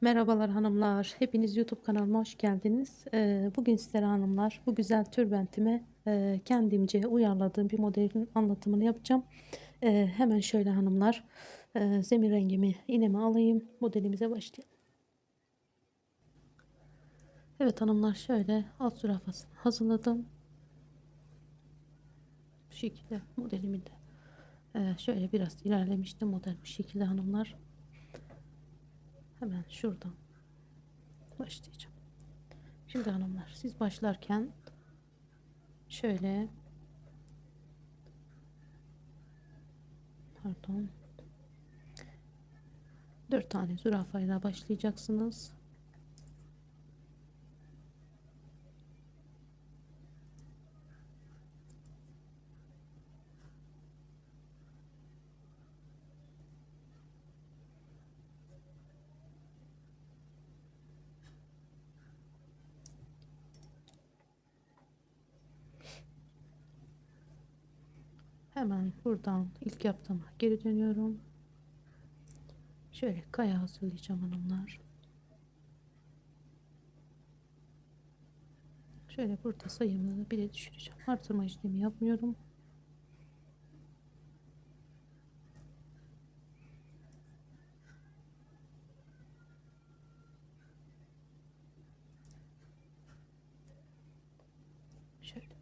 Merhabalar hanımlar. Hepiniz YouTube kanalıma hoş geldiniz. Ee, Bugün sizlere hanımlar bu güzel tülbentime e, kendimce uyarladığım bir modelin anlatımını yapacağım. Ee, Hemen şöyle hanımlar e, zemin rengimi iğneme alayım. Modelimize başlayalım. Evet hanımlar şöyle alt zürafasını hazırladım. Bu şekilde modelimi de e, şöyle biraz ilerlemişti model bu şekilde hanımlar. Hemen şuradan başlayacağım. Şimdi hanımlar siz başlarken şöyle pardon dört tane zürafayla başlayacaksınız. Hemen buradan ilk yaptığıma geri dönüyorum. Şöyle kaya hazırlayacağım hanımlar. Şöyle burada sayımı bile düşüreceğim. Artırma işlemi yapmıyorum. Şöyle.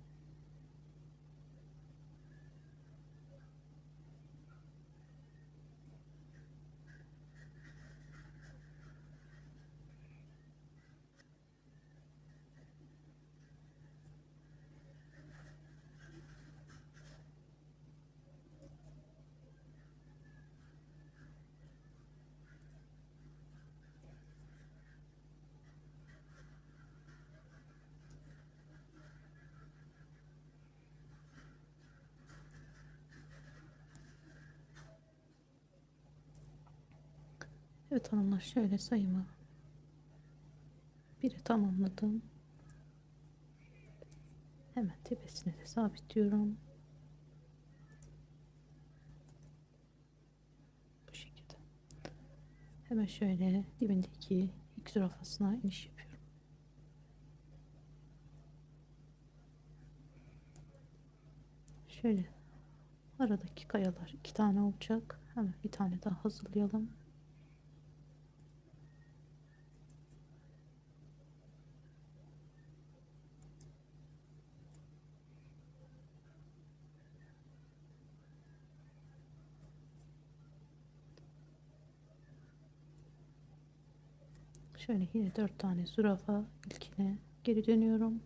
Evet hanımlar şöyle sayımı biri tamamladım. Hemen tepesine de sabitliyorum. Bu şekilde. Hemen şöyle dibindeki ilk zürafasına iniş yapıyorum. Şöyle aradaki kayalar iki tane olacak. Hemen bir tane daha hazırlayalım. Şöyle yine dört tane zürafa ilkine geri dönüyorum.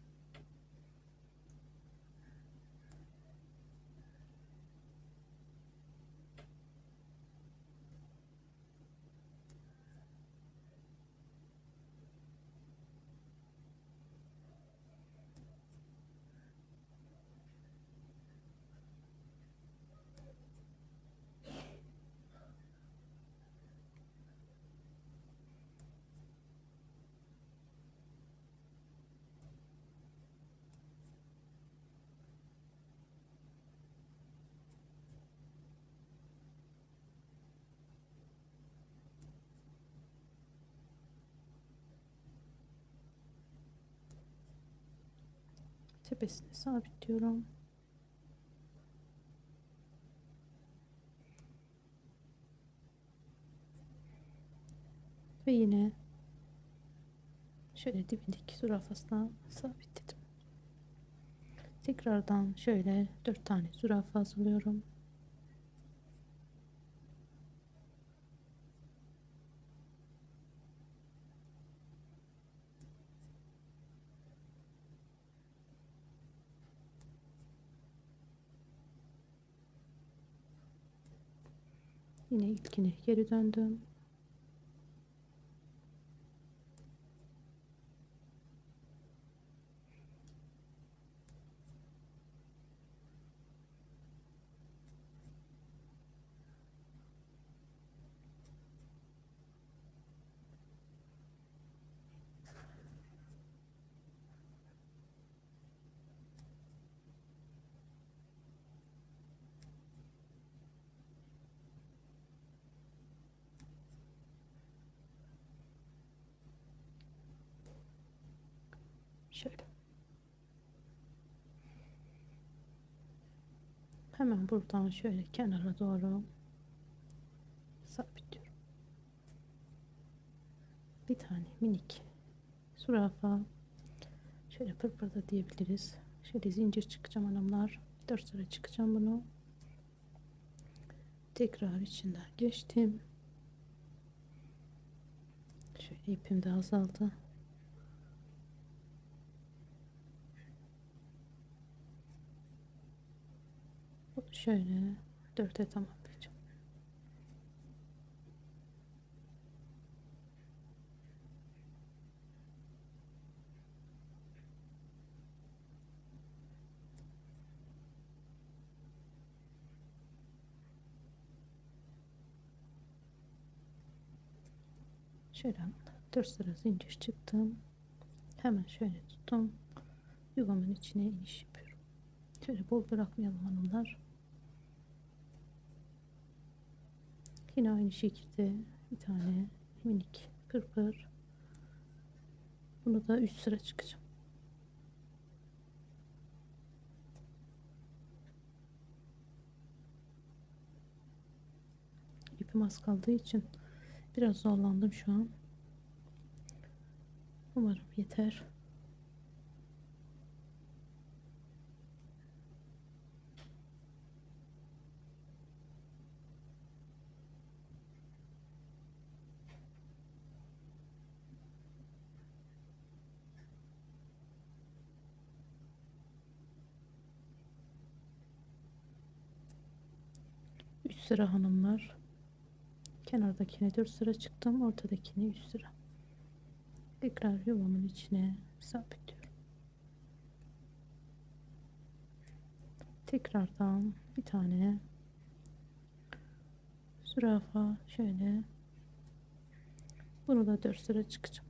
Tepesine sabitliyorum. Ve yine şöyle dibindeki zürafasına sabitledim. Tekrardan şöyle dört tane zürafa hazırlıyorum. Yine ilkine geri döndüm. Şöyle. Hemen buradan şöyle kenara doğru sabitliyorum. Bir tane minik zürafa şöyle pırpırda diyebiliriz. Şöyle zincir çıkacağım hanımlar. 4 sıra çıkacağım bunu. Tekrar içinden geçtim. Şöyle ipim de azaldı. Bunu şöyle dörde tamamlayacağım. Şöyle 4 sıra zincir çıktım. Hemen şöyle tuttum. Yuvamın içine iniş yapıyorum. Şöyle bol bırakmayalım hanımlar. Yine aynı şekilde bir tane minik pırpır. Bunu da 3 sıra çıkacağım. İpim az kaldığı için biraz zorlandım şu an. Umarım yeter. Sıra hanımlar. Kenardakine 4 sıra çıktım. Ortadakine 3 sıra. Tekrar yuvamın içine sabitliyorum. Tekrardan bir tane zürafa şöyle bunu da 4 sıra çıkacağım.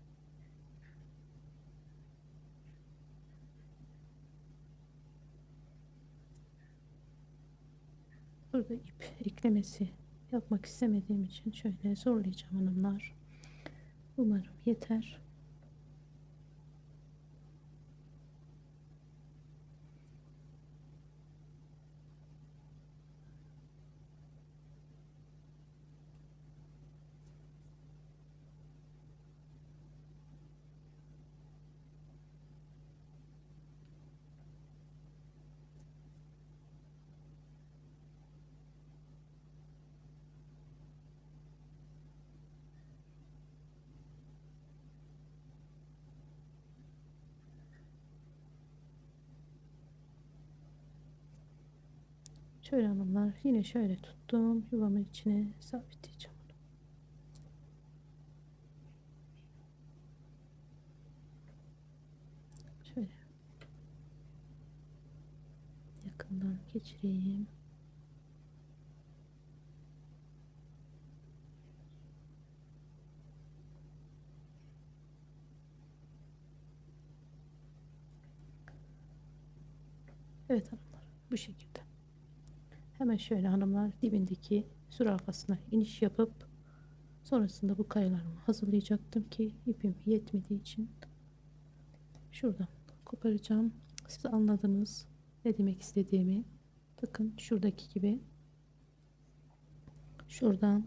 Burada ip eklemesi yapmak istemediğim için şöyle zorlayacağım hanımlar. Umarım yeter. Şöyle hanımlar yine şöyle tuttum. Yuvamın içine sabitleyeceğim. Şöyle yakından geçireyim. Evet hanımlar bu şekilde. Hemen şöyle hanımlar dibindeki zürafasına iniş yapıp sonrasında bu kayalarımı hazırlayacaktım ki ipim yetmediği için şuradan koparacağım. Siz anladınız ne demek istediğimi. Bakın şuradaki gibi şuradan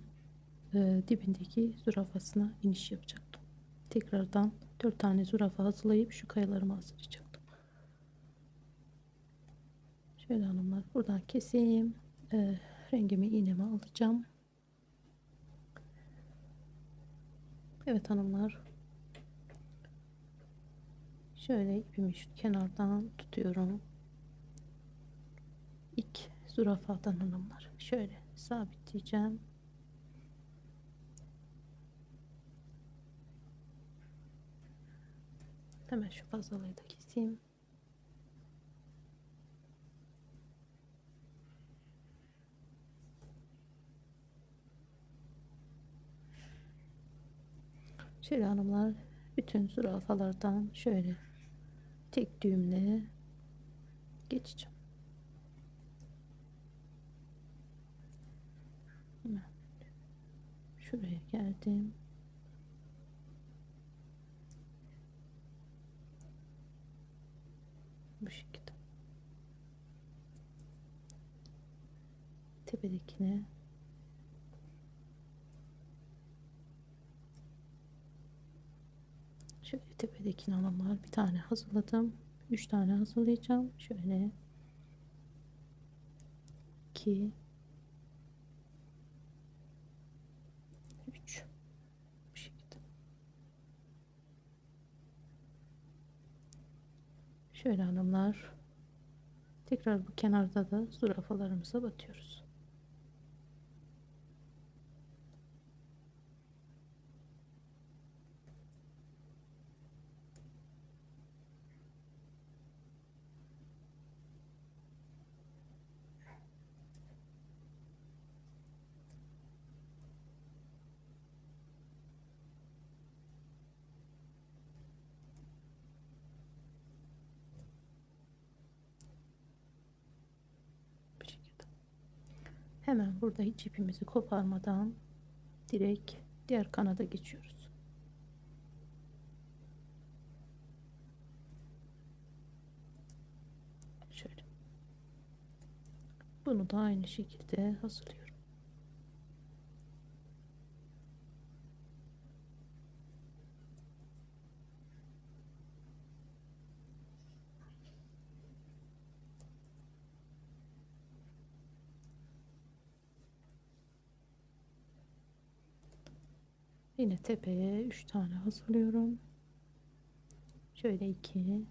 e, dibindeki zürafasına iniş yapacaktım. Tekrardan 4 tane zürafa hazırlayıp şu kayalarımı hazırlayacaktım. Şöyle hanımlar buradan keseyim. Ee, rengimi iğneme alacağım. Evet hanımlar. Şöyle ipimi şu kenardan tutuyorum. İlk zürafadan hanımlar. Şöyle sabitleyeceğim. Hemen şu fazlalığı da keseyim. Şöyle hanımlar bütün zürafalardan şöyle tek düğümle geçeceğim. Şuraya geldim. Bu şekilde. Tepedekine Şöyle tepedeki alanlar bir tane hazırladım. Üç tane hazırlayacağım. Şöyle iki üç bu şekilde. Şöyle hanımlar tekrar bu kenarda da zürafalarımıza batıyoruz. Bu şekilde. Hemen burada hiç ipimizi koparmadan direkt diğer kanada geçiyoruz. Şöyle. Bunu da aynı şekilde hazırlıyorum. Yine tepeye 3 tane hazırlıyorum. Şöyle 2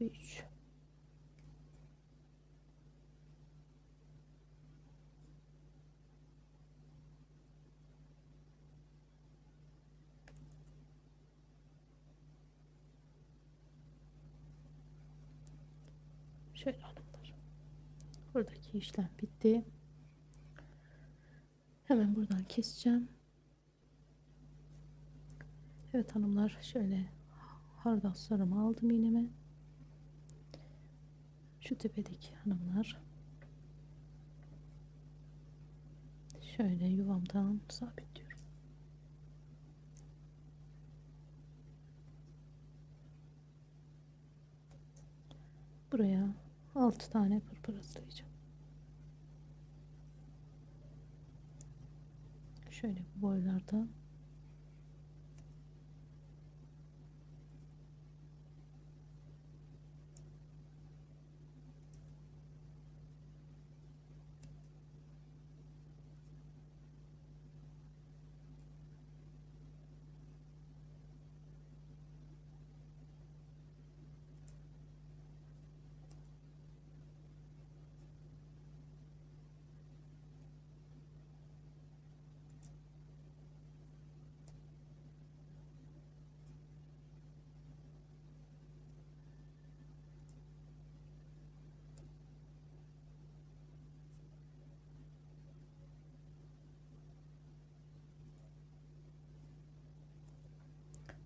3 Şöyle hanımlar. Buradaki işlem bitti. Hemen buradan keseceğim. Evet hanımlar şöyle hardaslarımı aldım iğneme. Şu tepedeki hanımlar şöyle yuvamdan sabitliyorum. Buraya 6 tane pırpır hazırlayacağım. Şöyle bu boylarda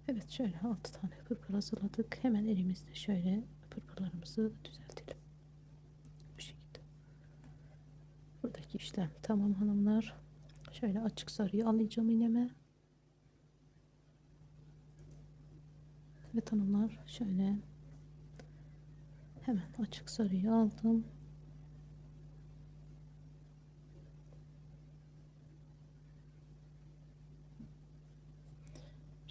Evet şöyle 6 tane pırpır hazırladık. Hemen elimizde şöyle pırpırlarımızı düzeltelim. Bu şekilde. Buradaki işlem tamam hanımlar. Şöyle açık sarıyı alacağım iğneme. Evet hanımlar şöyle hemen açık sarıyı aldım.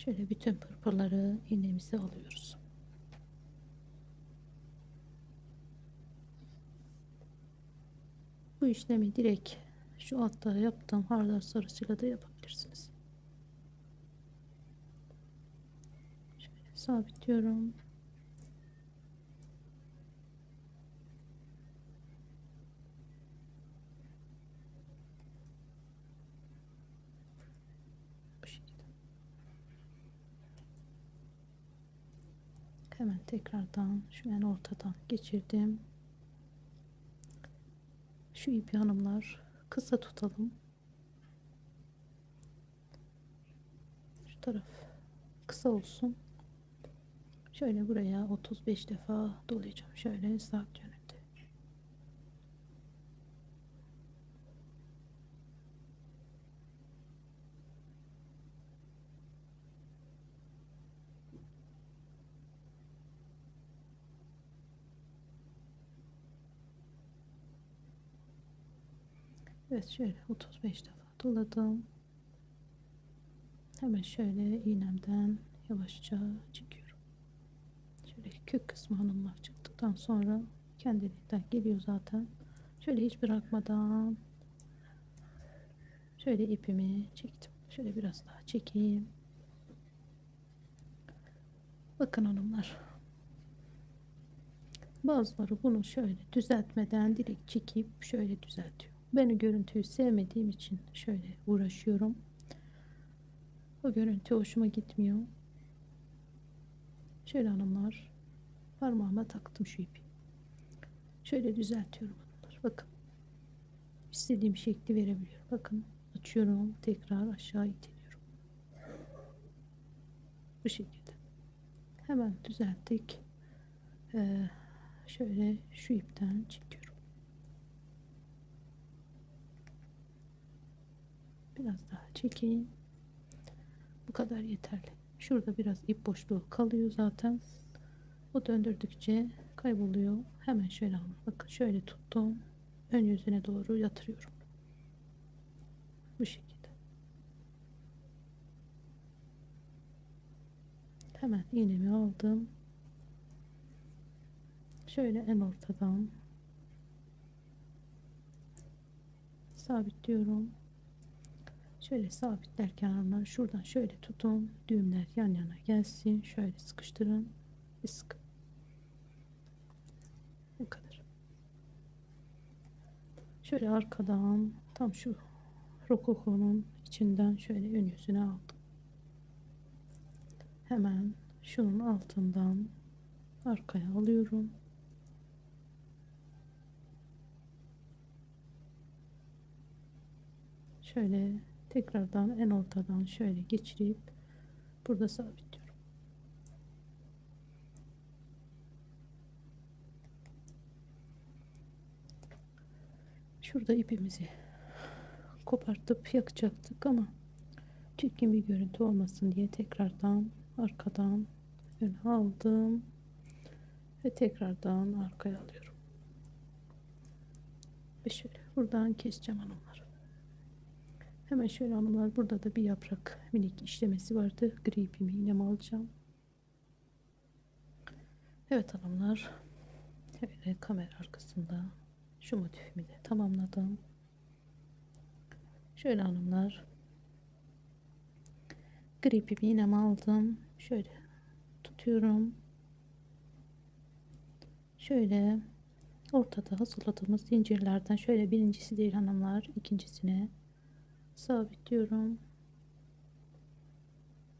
Şöyle bütün pırpırları iğnemize alıyoruz. Bu işlemi direkt şu altta yaptığım hardal sarısıyla da yapabilirsiniz. Şöyle sabitliyorum. Bu şekilde. Hemen tekrardan şu en ortadan geçirdim. Şu ipi hanımlar kısa tutalım. Şu taraf kısa olsun. Şöyle buraya 35 defa dolayacağım. Şöyle saat yönünde. Evet şöyle 35 defa doladım. Hemen şöyle iğnemden yavaşça çekiyorum. Şöyle kök kısmı hanımlar çıktıktan sonra kendiliğinden geliyor zaten. Şöyle hiç bırakmadan şöyle ipimi çektim. Şöyle biraz daha çekeyim. Bakın hanımlar. Bazıları bunu şöyle düzeltmeden direkt çekip şöyle düzeltiyor. Ben o görüntüyü sevmediğim için şöyle uğraşıyorum. O görüntü hoşuma gitmiyor. Şöyle hanımlar parmağıma taktım şu ipi. Şöyle düzeltiyorum hanımlar. Bakın. İstediğim şekli verebiliyorum. Bakın açıyorum. Tekrar aşağı iteliyorum. Bu şekilde. Hemen düzelttik. Ee, şöyle şu ipten çekiyorum. Biraz daha çekeyim. Bu kadar yeterli. Şurada biraz ip boşluğu kalıyor zaten. O döndürdükçe kayboluyor. Hemen şöyle alın. Bakın şöyle tuttum. Ön yüzüne doğru yatırıyorum. Bu şekilde. Hemen iğnemi aldım. Şöyle en ortadan sabitliyorum. Şöyle sabitlerken hanımlar şuradan şöyle tutun. Düğümler yan yana gelsin. Şöyle sıkıştırın. Bir sıkın. Bu kadar. Şöyle arkadan tam şu rokokonun içinden şöyle ön yüzüne aldım. Hemen şunun altından arkaya alıyorum. Şöyle tekrardan en ortadan şöyle geçirip burada sabitliyorum. Şurada ipimizi kopartıp yakacaktık ama çirkin bir görüntü olmasın diye tekrardan arkadan öne aldım ve tekrardan arkaya alıyorum. Ve şöyle buradan keseceğim hanımlar. Hemen şöyle hanımlar burada da bir yaprak minik işlemesi vardı. Gri ipimi iğnemi alacağım. Evet hanımlar. Şöyle kamera arkasında şu motifimi de tamamladım. Şöyle hanımlar. Gri ipimi iğnemi aldım. Şöyle tutuyorum. Şöyle ortada hazırladığımız zincirlerden şöyle birincisi değil hanımlar ikincisine sabitliyorum.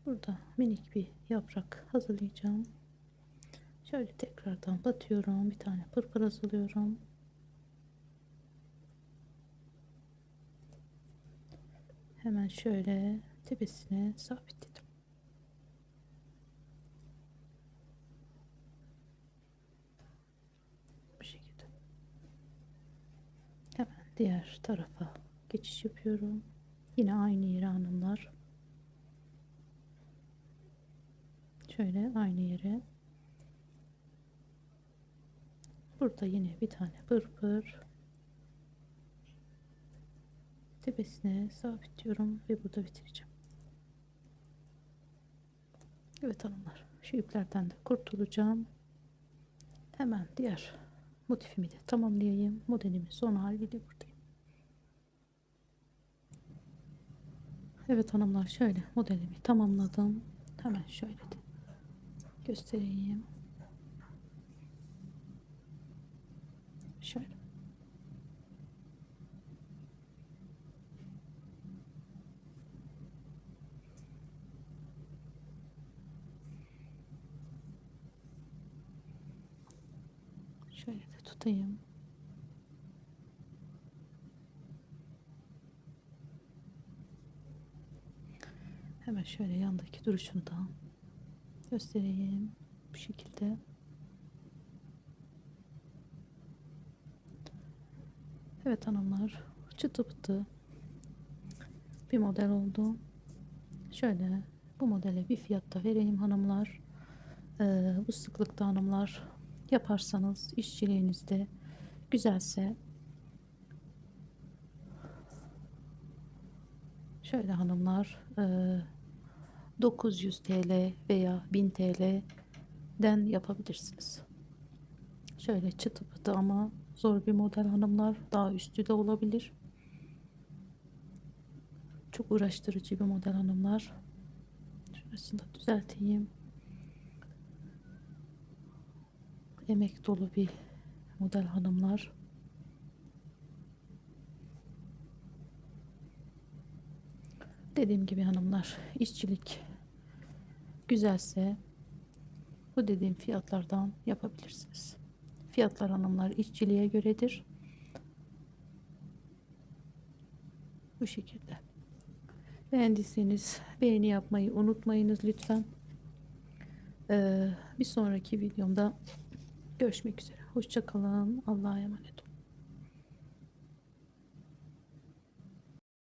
Burada minik bir yaprak hazırlayacağım. Şöyle tekrardan batıyorum. Bir tane pırpır hazırlıyorum. Hemen şöyle tepesine sabitledim. Bu şekilde. Hemen diğer tarafa geçiş yapıyorum. Yine aynı yere hanımlar. Şöyle aynı yere. Burada yine bir tane pırpır. Tepesine sabitliyorum ve burada bitireceğim. Evet hanımlar. Şu iplerden de kurtulacağım. Hemen diğer motifimi de tamamlayayım. Modelimin son haliyle buradayım. Evet hanımlar şöyle modelimi tamamladım. Hemen şöyle de göstereyim. Şöyle. Şöyle de tutayım. Hemen şöyle yandaki duruşunu da göstereyim. Bu şekilde. Evet hanımlar. Çıtı pıtı bir model oldu. Şöyle bu modele bir fiyatta vereyim hanımlar. Ee, bu sıklıkta hanımlar yaparsanız işçiliğinizde güzelse Şöyle hanımlar e, 900 TL veya 1000 TL'den yapabilirsiniz. Şöyle çıtı pıtı ama zor bir model hanımlar. Daha üstü de olabilir. Çok uğraştırıcı bir model hanımlar. Şurasını da düzelteyim. Emek dolu bir model hanımlar. Dediğim gibi hanımlar işçilik güzelse bu dediğim fiyatlardan yapabilirsiniz. Fiyatlar hanımlar işçiliğe göredir. Bu şekilde. Beğendiyseniz beğeni yapmayı unutmayınız lütfen. Ee, bir sonraki videomda görüşmek üzere. Hoşçakalın. Allah'a emanet olun.